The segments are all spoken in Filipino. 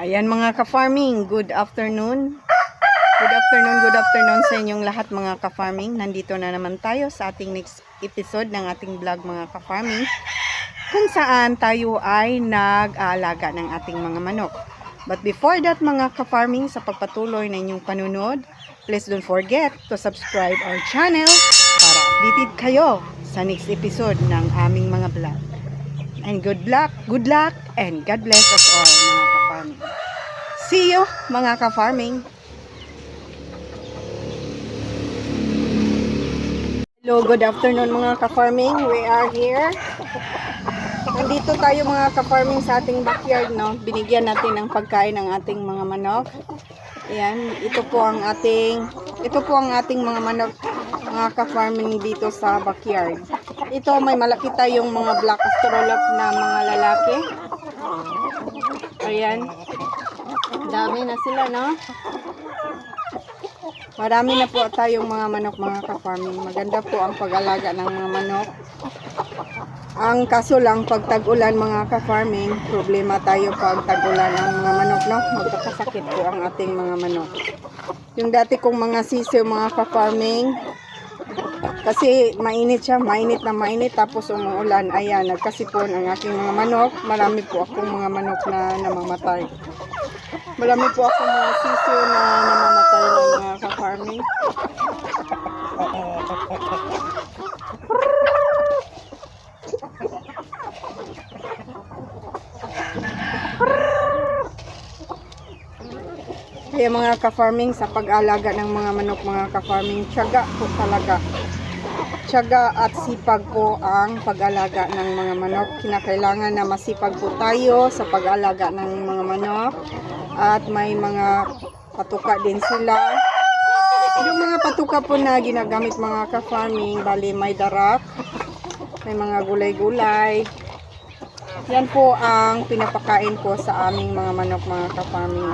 Ayan mga ka-farming, good afternoon. Good afternoon, good afternoon sa inyong lahat mga ka-farming. Nandito na naman tayo sa ating next episode ng ating vlog mga ka-farming kung saan tayo ay nag-aalaga ng ating mga manok. But before that mga ka-farming, sa pagpatuloy na inyong panunod, please don't forget to subscribe our channel para updated kayo sa next episode ng aming mga vlog. And good luck, good luck, and God bless us all mga ka-farming. Mga ka-farming. Hello, good afternoon mga ka-farming. We are here. Nandito tayo mga ka-farming sa ating backyard, no? Binigyan natin ng pagkain ng ating mga manok. Ayan, ito po ang ating ito po ang ating mga manok mga ka-farming dito sa backyard. Ito may malaki tayong mga black astrolop na mga lalaki. Ayan. Dami na sila, no? Marami na po tayong mga manok mga ka-farming. Maganda po ang pag-alaga ng mga manok. Ang kaso lang, pag tag-ulan mga ka-farming, problema tayo pag tag-ulan ang mga manok, no? Magkakasakit po ang ating mga manok. Yung dati kong mga sisiyo mga ka-farming, kasi mainit siya, mainit na mainit, tapos umuulan, ayan, nagkasipon ang aking mga manok. Marami po akong mga manok na namamatay. Marami po akong mga sisiyo na namamatay ng mga ka-farming. Kaya mga ka-farming, sa pag-alaga ng mga manok mga ka-farming, tiyaga po talaga. Tiyaga at sipag po ang pag-alaga ng mga manok. Kinakailangan na masipag po tayo sa pag-alaga ng mga manok. At may mga patuka din sila. Yung mga patuka po na ginagamit mga ka-farming, bali may darak, may mga gulay-gulay. Yan po ang pinapakain ko sa aming mga manok mga ka-farming.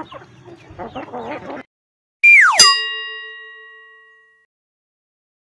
Ha ha ha.